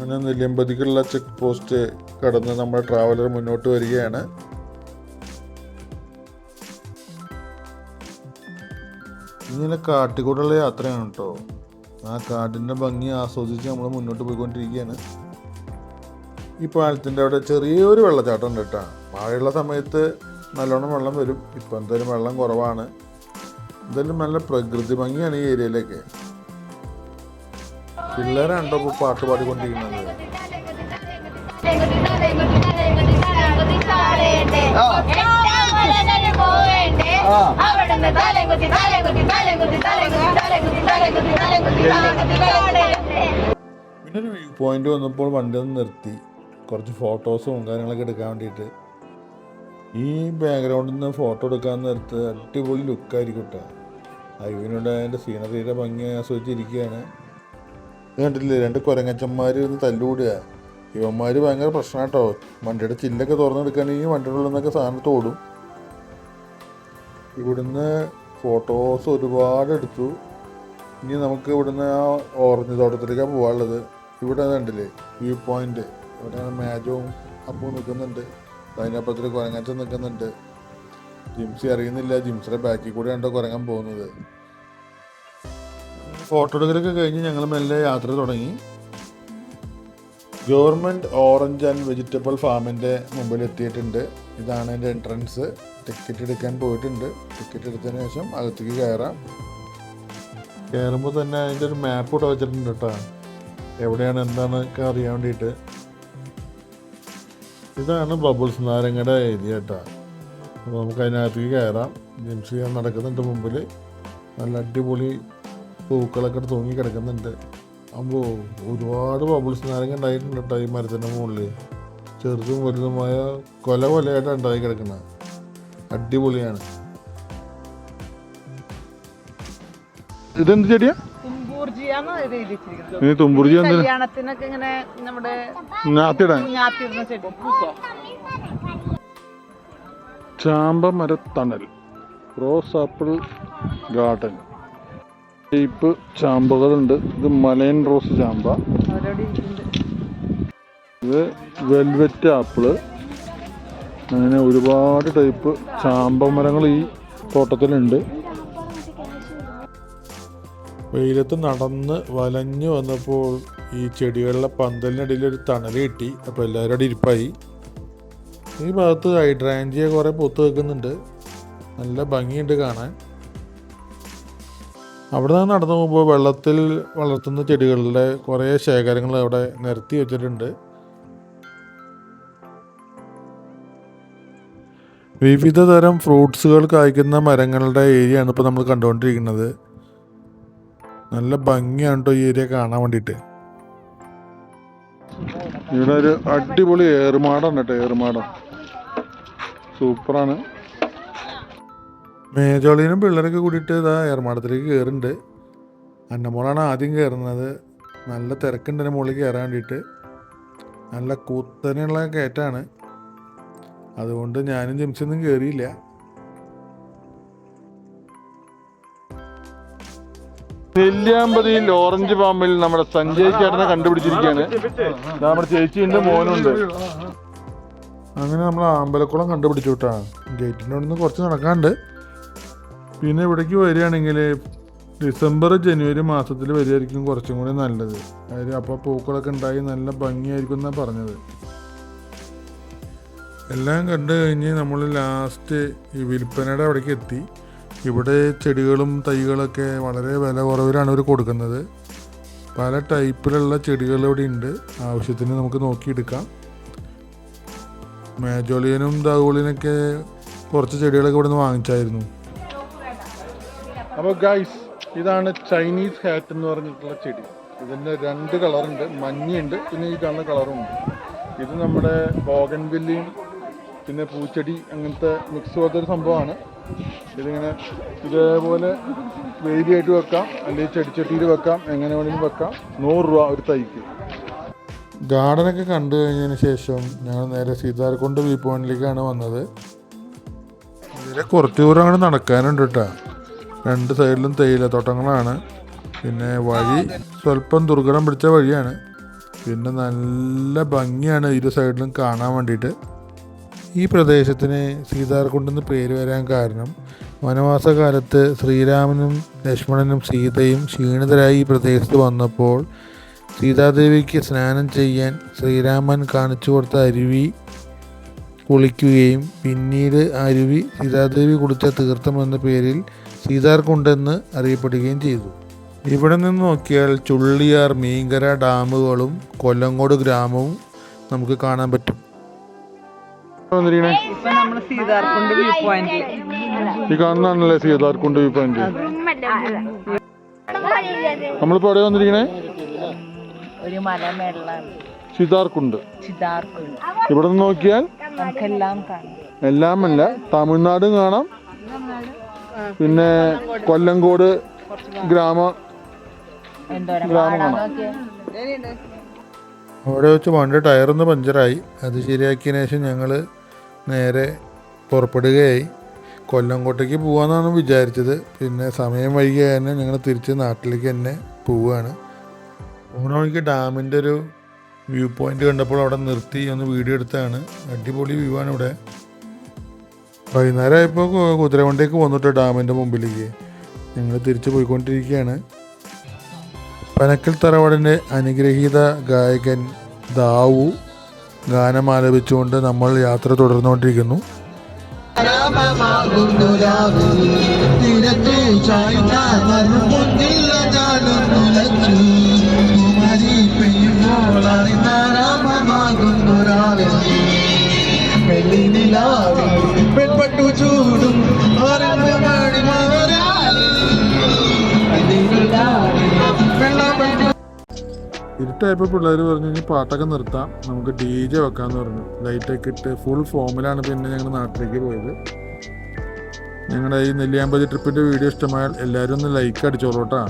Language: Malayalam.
അങ്ങനെ നെല്ലിയമ്പതിക്കുള്ള ചെക്ക് പോസ്റ്റ് കടന്ന് നമ്മുടെ ട്രാവലർ മുന്നോട്ട് വരികയാണ്. ഇങ്ങനെ കാട്ടിക്കൂടുള്ള യാത്രയാണ് കേട്ടോ. ആ കാട്ടിന്റെ ഭംഗി ആസ്വദിച്ച് നമ്മൾ മുന്നോട്ട് പോയിക്കൊണ്ടിരിക്കുകയാണ്. ഈ പാലത്തിന്റെ അവിടെ ചെറിയൊരു വെള്ളച്ചാട്ടം ഉണ്ട് കേട്ടോ. മഴയുള്ള സമയത്ത് നല്ലോണം വെള്ളം വരും. ഇപ്പം എന്തായാലും വെള്ളം കുറവാണ്. എന്തായാലും നല്ല പ്രകൃതി ഭംഗിയാണ് ഈ ഏരിയയിലൊക്കെ. പിള്ളേരാണ്ടോ ഇപ്പോൾ പാട്ട് പാടിക്കൊണ്ടിരിക്കുന്നത്. പിന്നെ ഒരു വ്യൂ പോയിന്റ് വന്നപ്പോൾ വണ്ടി ഒന്ന് നിർത്തി. കുറച്ച് ഫോട്ടോസും കാര്യങ്ങളൊക്കെ എടുക്കാൻ വേണ്ടിയിട്ട്. ഈ ബാക്ക്ഗ്രൗണ്ടിൽ നിന്ന് ഫോട്ടോ എടുക്കാൻ നിർത്ത് അടിപൊളി ലുക്കായിരിക്കും കേട്ടോ അയ്യൂനോട് അതിന്റെ സീനറിയുടെ ഭംഗി ആസ്വദിച്ചിരിക്കുകയാണ്. ഇത് കണ്ടില്ലേ രണ്ട് കുരങ്ങച്ചന്മാർ ഇരുന്ന് തല്ലുകൂടുക ഇവന്മാർ ഭയങ്കര പ്രശ്നം കേട്ടോ വണ്ടിയുടെ ചില്ലൊക്കെ തുറന്നെടുക്കുകയാണെങ്കിൽ വണ്ടിയുടെ ഉള്ളിൽ നിന്നൊക്കെ സാധനത്ത് ഓടും ഇവിടുന്ന് ഫോട്ടോസ് ഒരുപാട് എടുത്തു. ഇനി നമുക്ക് ഇവിടുന്ന് ആ ഓറഞ്ച് തോട്ടത്തിലേക്കാണ് പോകാനുള്ളത് ഇവിടെ കണ്ടില്ലേ? വ്യൂ പോയിന്റ് ഇവിടെ മാജവും അപ്പവും നിൽക്കുന്നുണ്ട്. അതിനപ്പുറത്തിൽ കുരങ്ങച്ചൻ നിൽക്കുന്നുണ്ട്. ജിംസി അറിയുന്നില്ല. ജിംസിയുടെ ബാക്കിൽ കണ്ടോ കുരങ്ങാൻ പോകുന്നത്. ഫോട്ടോ എടുക്കലൊക്കെ കഴിഞ്ഞ് ഞങ്ങൾ മെല്ലെ യാത്ര തുടങ്ങി. ഗവൺമെന്റ് ഓറഞ്ച് ആൻഡ് വെജിറ്റബിൾ ഫാമിന്റെ മുമ്പിൽ എത്തിയിട്ടുണ്ട്. ഇതാണ് എന്റെ എൻട്രൻസ് ടിക്കറ്റ് എടുക്കാൻ പോയിട്ടുണ്ട്. ടിക്കറ്റ് എടുത്തതിന് ശേഷം അകത്തേക്ക് കയറാം. കയറുമ്പോൾ തന്നെ അതിന്റെ ഒരു മാപ്പ് ഇവിടെ വെച്ചിട്ടുണ്ട് കേട്ടോ. എവിടെയാണ് എന്താണെന്നൊക്കെ അറിയാൻ വേണ്ടിയിട്ട്. ഇതാണ് ബബിൾസ് നാരങ്ങയുടെ ഏരിയ കേട്ടോ. അപ്പോൾ നമുക്ക് അതിനകത്തേക്ക് കയറാം. ജിംസി നടക്കുന്നുണ്ട് മുമ്പിൽ. നല്ല അടിപൊളി പൂക്കളൊക്കെ തൂങ്ങി കിടക്കുന്നുണ്ട്. അപ്പോൾ ഒരുപാട് ബബിൾസ് നാരങ്ങ ഉണ്ടായിട്ടുണ്ട് കേട്ടോ ഈ മരത്തിന്റെ മുകളിൽ ചെറുതും വലുതുമായ കൊല കൊലയായിട്ട് ഉണ്ടായി കിടക്കുന്നത്. അടിപൊളിയാണ്. ഇതെന്ത് ചെടിയാ? ഇനി തുമ്പുർജി കല്യാണത്തിനൊക്കെ ഇങ്ങനെ നമ്മുടെ ഞാത്തിടാൻ ഞാത്തിരുന്ന ചെടി. ചാമ്പ മരത്തണൽ റോസ് ആപ്പിൾ ഗാർഡൻ. ടൈപ്പ് ചാമ്പകളുണ്ട്. ഇത് മലയൻ റോസ് ചാമ്പ. ഇത് വെൽവെറ്റ് ആപ്പിൾ. അങ്ങനെ ഒരുപാട് ടൈപ്പ് ചാമ്പ മരങ്ങൾ ഈ തോട്ടത്തിലുണ്ട്. വെയിലത്ത് നടന്ന് വലഞ്ഞു വന്നപ്പോൾ ഈ ചെടികളുടെ പന്തലിനിടയിൽ ഒരു തണൽ കിട്ടി. അപ്പോൾ എല്ലാവരും അവിടെ ഇരിപ്പായി. ഈ ഭാഗത്ത് ഹൈഡ്രാഞ്ചിയ കുറേ പൂത്ത് വെക്കുന്നുണ്ട്. നല്ല ഭംഗിയുണ്ട് കാണാൻ. അവിടെ നിന്ന് നടന്നു പോകുമ്പോൾ വെള്ളത്തിൽ വളർത്തുന്ന ചെടികളുടെ കുറേ ശേഖരങ്ങൾ അവിടെ നിരത്തി വെച്ചിട്ടുണ്ട്. വിവിധ തരം ഫ്രൂട്ട്സുകൾ കായ്ക്കുന്ന മരങ്ങളുടെ ഏരിയയാണ് ഇപ്പോൾ നമ്മൾ കണ്ടുകൊണ്ടിരിക്കുന്നത്. നല്ല ഭംഗിയാണ് കേട്ടോ ഈ ഏരിയ കാണാൻ വേണ്ടിയിട്ട്. ഇവിടെ ഒരു അടിപൊളി ഏറുമാടം കേട്ടോ ഏറുമാടം. സൂപ്പറാണ്. മേജോളിനും പിള്ളേരൊക്കെ കൂടിയിട്ട് ഇതാ ഏർമാടത്തിലേക്ക് കയറുന്നുണ്ട് അന്നമോളാണ് ആദ്യം കയറുന്നത് നല്ല തിരക്കുണ്ട് എന്റെ മുകളിൽ കയറാൻ വേണ്ടിയിട്ട്. നല്ല കൂത്തനെയുള്ള കയറ്റാണ്. അതുകൊണ്ട് ഞാനും ജംസൊന്നും കയറിയില്ല നെല്ലിയാമ്പതിയിൽ ഓറഞ്ച് പാമ്പിൽ നമ്മുടെ സഞ്ജയ് ചേട്ടനെ കണ്ടുപിടിച്ചിരിക്കുകയാണ്. നമ്മുടെ ചേച്ചിയുണ്ട് മോനുണ്ട് അങ്ങനെ നമ്മൾ ആമ്പലക്കുളം കണ്ടുപിടിച്ചു കേട്ടാ. ഗേറ്റിന്റെ അവിടെ നിന്ന് കുറച്ച് നടക്കാണ്ട് പിന്നെ ഇവിടേക്ക് വരികയാണെങ്കിൽ ഡിസംബർ ജനുവരി മാസത്തിൽ വരികയായിരിക്കും കുറച്ചും കൂടി നല്ലത്. അതായത് അപ്പോൾ പൂക്കളൊക്കെ ഉണ്ടായി നല്ല ഭംഗിയായിരിക്കും എന്നാണ് പറഞ്ഞത്. എല്ലാം കണ്ടു കഴിഞ്ഞ് നമ്മൾ ലാസ്റ്റ് ഈ വിൽപ്പനയുടെ അവിടേക്ക് എത്തി. ഇവിടെ ചെടികളും തൈകളൊക്കെ വളരെ വില കുറവിലാണ് ഇവർ കൊടുക്കുന്നത്. പല ടൈപ്പിലുള്ള ചെടികൾ ഇവിടെ ഉണ്ട്. ആവശ്യത്തിന് നമുക്ക് നോക്കിയെടുക്കാം. മേജോളിയനും ദാവോളിനൊക്കെ കുറച്ച് ചെടികളൊക്കെ ഇവിടെ നിന്ന് വാങ്ങിച്ചായിരുന്നു. അപ്പോൾ ഗൈസ് ഇതാണ് ചൈനീസ് ഹാറ്റ് എന്ന് പറഞ്ഞിട്ടുള്ള ചെടി. ഇതിന്റെ രണ്ട് കളറുണ്ട് മഞ്ഞയുണ്ട് പിന്നെ ഈ കാണുന്ന കളറുണ്ട് ഇത് നമ്മുടെ ബോഗൻവില്ലയും പിന്നെ പൂച്ചെടി അങ്ങനത്തെ മിക്സ് പോലത്തെ ഒരു സംഭവമാണ്. ഇതിങ്ങനെ ഇതേപോലെ വേലിയായിട്ട് വെക്കാം അല്ലെങ്കിൽ ചെടിച്ചട്ടിയിൽ വെക്കാം എങ്ങനെ വേണമെങ്കിലും വെക്കാം. നൂറ് രൂപ ഒരു തൈക്ക്. ഗാർഡനൊക്കെ കണ്ടു കഴിഞ്ഞതിന് ശേഷം ഞങ്ങൾ നേരെ സീതാർകുണ്ട് വ്യൂ പോയിന്റിലേക്കാണ് വന്നത്. ഇതിലെ കുറച്ച് ദൂരം നടക്കാനുണ്ട് കേട്ടോ രണ്ട് സൈഡിലും തേയിലത്തോട്ടങ്ങളാണ് പിന്നെ വഴി സ്വല്പം ദുർഘടം പിടിച്ച വഴിയാണ്. പിന്നെ നല്ല ഭംഗിയാണ് ഇരു സൈഡിലും കാണാൻ വേണ്ടിയിട്ട്. ഈ പ്രദേശത്തിന് സീതാർകുണ്ടെന്ന് പേര് വരാൻ കാരണം വനവാസകാലത്ത് ശ്രീരാമനും ലക്ഷ്മണനും സീതയും ക്ഷീണിതരായി ഈ പ്രദേശത്ത് വന്നപ്പോൾ സീതാദേവിക്ക് സ്നാനം ചെയ്യാൻ ശ്രീരാമൻ കാണിച്ചു കൊടുത്ത അരുവി കുളിക്കുകയും പിന്നീട് അരുവി സീതാദേവി കുളിച്ച തീർത്ഥം എന്ന പേരിൽ സീതാർകുണ്ടെന്ന് അറിയപ്പെടുകയും ചെയ്തു. ഇവിടെ നിന്ന് നോക്കിയാൽ ചുള്ളിയാർ മീങ്കര ഡാമുകളും കൊല്ലങ്കോട് ഗ്രാമവും നമുക്ക് കാണാൻ പറ്റും. ഈ കാണുന്നതാണല്ലേ സീതാർകുണ്ട് വ്യൂ പോയിന്റ്. നമ്മളിപ്പോ എവിടെ വന്നിരിക്കണേ? സീതാർകുണ്ട് ഇവിടെ നിന്ന് നോക്കിയാൽ എല്ലാം കാണാം. എല്ലാമല്ല. തമിഴ്നാട് കാണാം. പിന്നെ കൊല്ലങ്കോട് ഗ്രാമ. ഗ്രാമമാണ്. അവിടെ വെച്ച് വണ്ടി ടയറൊന്ന് പഞ്ചറായി. അത് ശരിയാക്കിയതിന് ശേഷം ഞങ്ങൾ നേരെ പുറപ്പെടുകയായി. കൊല്ലംകോട്ടേക്ക് പോകാമെന്നാണ് വിചാരിച്ചത്. പിന്നെ സമയം വൈകിയ തന്നെ ഞങ്ങൾ തിരിച്ച് നാട്ടിലേക്ക് തന്നെ പോവുകയാണ് പോകുന്ന വഴിക്ക് ഡാമിന്റെ ഒരു വ്യൂ പോയിന്റ് കണ്ടപ്പോൾ അവിടെ നിർത്തി. ഒന്ന് വീഡിയോ എടുത്താണ് അടിപൊളി വ്യൂ ആണ് ഇവിടെ. വൈകുന്നേരം ആയപ്പോൾ കുതിരവണ്ടിയൊക്കെ വന്നിട്ട് ഡാമിന്റെ മുമ്പിലേക്ക്. ഞങ്ങൾ തിരിച്ചു പോയിക്കൊണ്ടിരിക്കുകയാണ് പനക്കൽ തറവാടിന്റെ അനുഗ്രഹീത ഗായകൻ ദാവു ഗാനം ആലപിച്ചുകൊണ്ട് നമ്മൾ യാത്ര തുടർന്നുകൊണ്ടിരിക്കുന്നു. തീരത്തു പെൺപട്ടു ചൂടും. ഇരുട്ടായപ്പോൾ പിള്ളേർ പറഞ്ഞു ഇനി പാട്ടൊക്കെ നിർത്താം. നമുക്ക് ഡി ജെ വെക്കാമെന്ന് പറഞ്ഞു. ലൈറ്റൊക്കെ ഇട്ട് ഫുൾ ഫോമിലാണ് പിന്നെ ഞങ്ങൾ നാട്ടിലേക്ക് പോയത്. ഞങ്ങളുടെ ഈ നെല്ലിയാമ്പതി ട്രിപ്പിന്റെ വീഡിയോ ഇഷ്ടമായാൽ എല്ലാവരും ഒന്ന് ലൈക്ക് അടിച്ചോളൂ കേട്ടോ